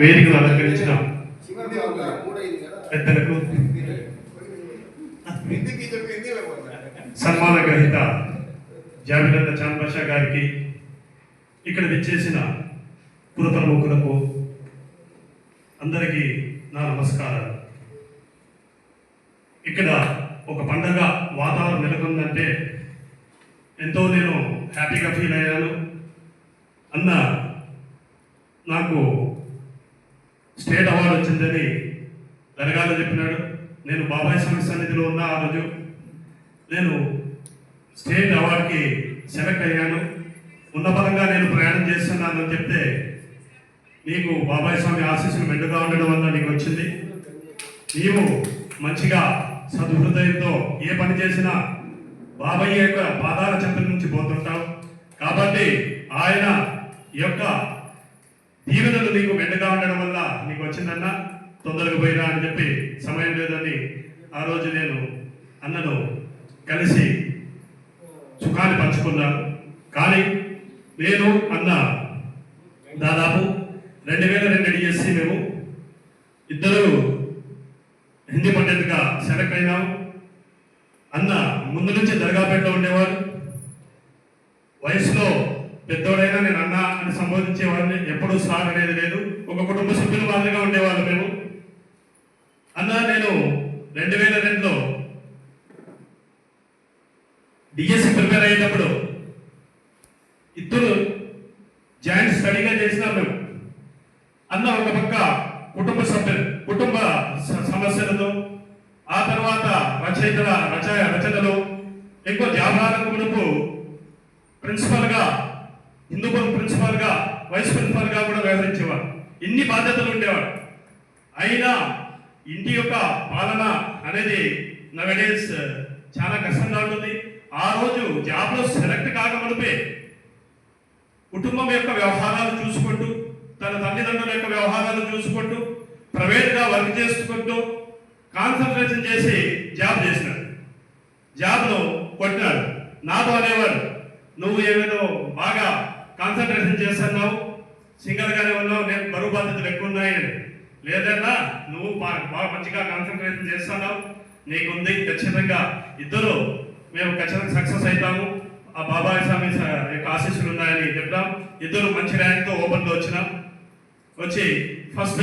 వేదికను అలంకరించిన పెద్దలకు సన్మాన గ్రహీత జాబిలంద చాంద్ బాషా గారికి ఇక్కడ విచ్చేసిన పుర అందరికీ నా నమస్కారాలు. ఇక్కడ ఒక పండగ వాతావరణం నెలకొందంటే ఎంతో నేను హ్యాపీగా ఫీల్ అయ్యాను. అన్న నాకు స్టేట్ అవార్డు వచ్చిందని జరగాలని చెప్పినాడు. నేను బాబాయ్ స్వామి సన్నిధిలో ఉన్న ఆ రోజు. నేను స్టేట్ అవార్డుకి సెలెక్ట్ అయ్యాను. ఉన్నపరంగా నేను ప్రయాణం చేస్తున్నాను అని చెప్తే నీకు బాబాయ్ స్వామి ఆశీస్సులు మెండుగా ఉండడం వల్ల నీకు వచ్చింది. నీవు మంచిగా సద్హృదయంతో ఏ పని చేసినా బాబాయ్ యొక్క పాదాల చెంత నుంచి పోతుంటావు. కాబట్టి ఆయన యొక్క దీవెనలు నీకు మెండుగా ఉండడం వల్ల నీకు వచ్చిందన్న? తొందరగా పోయినా అని చెప్పి సమయం లేదని ఆ రోజు నేను అన్నను కలిసి సుఖాన్ని పంచుకున్నాను. కానీ నేను అన్న దాదాపు రెండు వేల రెండు డిఎస్సి మేము ఇద్దరు హిందీ పండితుగా సెలెక్ట్ అయినాము అన్న ముందు నుంచి దర్గాపేటలో ఉండేవాడు. వయసులో పెద్దోడైనా నేను అన్న అని సంబోధించేవాడిని ఎప్పుడూ సార్ అనేది లేదు. ఒక కుటుంబ సభ్యుల మాదిరిగా ఉండేవాళ్ళు మేము. అన్న నేను రెండు వేల రెండులో డిఎస్సి ప్రిపేర్ అయ్యేటప్పుడు ఇద్దరు జాయింట్ స్టడీగా చేసినాం మేము. అన్న ఒక పక్క కుటుంబ సభ్యులు కుటుంబ స- సమస్యలతో ఆ తర్వాత రచయితల రచ రచనలు ఎక్కువ వ్యాపారం మునుపు ప్రిన్సిపల్గా హిందూపురం ప్రిన్సిపల్గా వైస్ ప్రిన్సిపల్గా కూడా వ్యవహరించేవాడు. ఇన్ని బాధ్యతలు ఉండేవాడు. అయినా ఇంటి యొక్క పాలన అనేది నవడేస్ uh, చాలా కష్టంగా ఉంటుంది. ఆ రోజు జాబ్లో సెలెక్ట్ కాకమునిపే కుటుంబం యొక్క వ్యవహారాలు చూసుకుంటూ తన తల్లిదండ్రుల యొక్క వ్యవహారాలు చూసుకుంటూ ప్రైవేట్గా వర్క్ చేసుకుంటూ కాన్సన్ట్రేషన్ చేసి జాబ్ చేసినాడు. జాబ్లో కొట్టినాడు. నాతో అనేవాడు నువ్వు ఏమేదో బాగా కాన్సన్ట్రేషన్ చేస్తున్నావు. సింగల్ గానే ఉన్నావు. నేను బరువు బాధ్యతలు ఎక్కువ ఉన్నాయని లేదన్నా నువ్వు బాగా మంచిగా కాన్సన్ట్రేషన్ చేస్తున్నావు. నీకుంది ఖచ్చితంగా ఇద్దరు మేము ఖచ్చితంగా సక్సెస్ అవుతాము. ఆ బాబాయ్ స్వామి యొక్క ఆశీస్సులు ఉన్నాయని చెప్తాం ఇద్దరు మంచి ర్యాంక్తో ఓపెన్లో వచ్చినాం. వచ్చి ఫస్ట్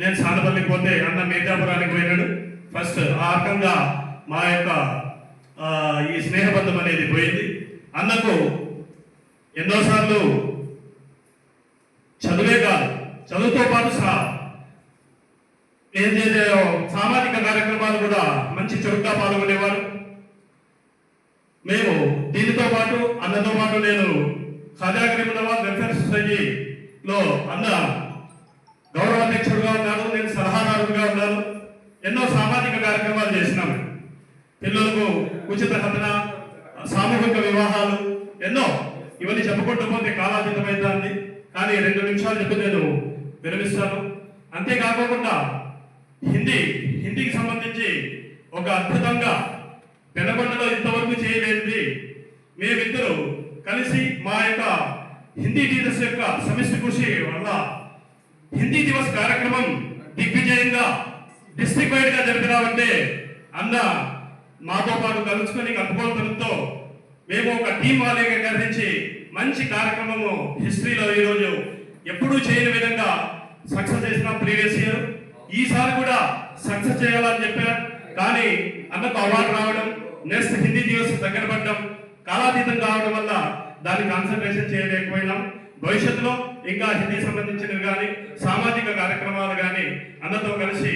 నేను సానపల్లికి పోతే అన్న మేధాపురానికి పోయినాడు. ఫస్ట్ ఆ రకంగా మా యొక్క ఈ స్నేహబంధం అనేది పోయింది. అన్నకు ఎన్నోసార్లు చదువే కాదు చదువుతో పాటు సా ఏం చేసే సామాజిక కార్యక్రమాలు కూడా మంచి చురుగ్గా పాల్గొనేవారు. మేము దీనితో పాటు అన్నతో పాటు నేను ఖాజాగ్రీమునవాద్ వెల్ఫేర్ సొసైటీలో అన్న గౌరవ అధ్యక్షుడుగా ఉన్నాను నేను సలహాదారుడుగా ఉన్నాను. ఎన్నో సామాజిక కార్యక్రమాలు చేసినాం. పిల్లలకు ఉచిత కథన సామూహిక వివాహాలు ఎన్నో ఇవన్నీ చెప్పుకుంటూ పోతే కాలాతీతమైంది కానీ రెండు నిమిషాలు చెప్పి నేను విరమిస్తాను. అంతేకాకుండా హిందీ హిందీకి సంబంధించి ఒక అద్భుతంగా పెనగొండలో ఇంతవరకు చేయలేనిది. మేమిద్దరు కలిసి మా యొక్క హిందీ టీచర్స్ యొక్క సమిష్టి కృషి వల్ల హిందీ దివస్ కార్యక్రమం దిగ్విజయంగా డిస్ట్రిక్ట్ వైడ్గా జరిపినామంటే అన్న మాతో పాటు కలుసుకొని కలుపుకోవడంతో మేము ఒక టీం వాళ్ళగా కలిసి మంచి కార్యక్రమము హిస్టరీలో ఈరోజు ఎప్పుడూ చేయని విధంగా సక్సెస్ చేసిన ప్రీవియస్ ఇయర్ ఈసారి కూడా సక్సెస్ చేయాలని చెప్పారు. కానీ అన్నకు అవార్డు రావడం నెక్స్ట్ హిందీ దివస్ దగ్గర పడడం కాలాతీతం కావడం వల్ల దాన్ని కాన్సన్ట్రేషన్ చేయలేకపోయినాం. భవిష్యత్తులో ఇంకా హిందీ సంబంధించినవి కానీ సామాజిక కార్యక్రమాలు కానీ అన్నతో కలిసి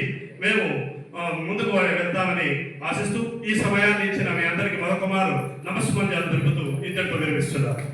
ముందుకు వెళ్తామని ఆశిస్తూ ఈ సమయాన్ని ఇచ్చిన మీ అందరికీ మరొక మారు నమస్కారం జరుపుతూ ఇద్దరు విరమిస్తున్నారు